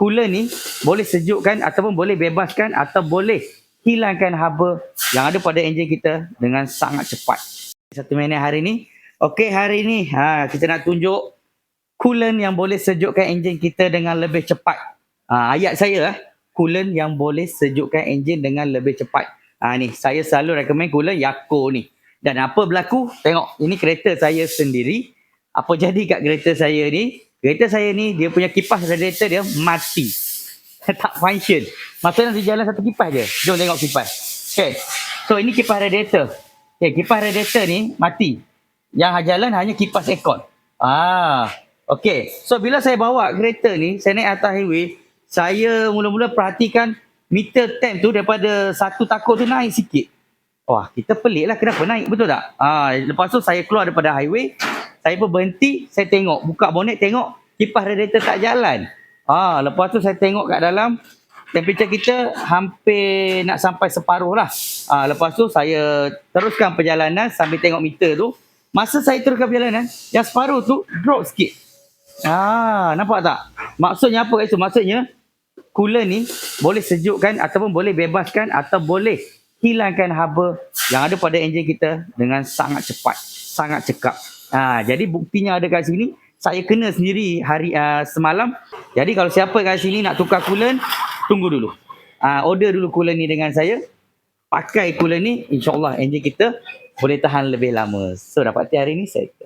cooler ni boleh sejukkan ataupun boleh bebaskan atau boleh hilangkan haba yang ada pada enjin kita dengan sangat cepat. Satu minit hari ni. Okey, hari ni ha, kita nak tunjuk coolant yang boleh sejukkan enjin kita dengan lebih cepat. Ha, ayat saya, eh, coolant yang boleh sejukkan enjin dengan lebih cepat. Ha, ni, saya selalu recommend coolant Yako ni. Dan apa berlaku? Tengok, ini kereta saya sendiri. Apa jadi kat kereta saya ni? Kereta saya ni, dia punya kipas radiator dia mati. tak function. Maksudnya dia jalan satu kipas je. Jom tengok kipas. Okay. So, ini kipas radiator. Okay, kipas radiator ni mati. Yang jalan hanya kipas aircon. Ah, okay. So, bila saya bawa kereta ni, saya naik atas highway, saya mula-mula perhatikan meter temp tu daripada satu takut tu naik sikit. Wah, kita pelik lah kenapa naik, betul tak? Ah, lepas tu saya keluar daripada highway, saya pun berhenti, saya tengok, buka bonet tengok kipas radiator tak jalan. Ah, lepas tu saya tengok kat dalam, temperature kita hampir nak sampai separuh lah. Ah, lepas tu saya teruskan perjalanan sambil tengok meter tu. Masa saya teruskan perjalanan, yang separuh tu drop sikit. Ah, nampak tak? Maksudnya apa guys? Maksudnya cooler ni boleh sejukkan ataupun boleh bebaskan atau boleh hilangkan haba yang ada pada enjin kita dengan sangat cepat, sangat cekap. Ha, jadi buktinya ada kat sini. Saya kena sendiri hari uh, semalam. Jadi kalau siapa kat sini nak tukar coolant, tunggu dulu. Uh, order dulu coolant ni dengan saya. Pakai coolant ni, insyaAllah enjin kita boleh tahan lebih lama. So dapati hari ni settle.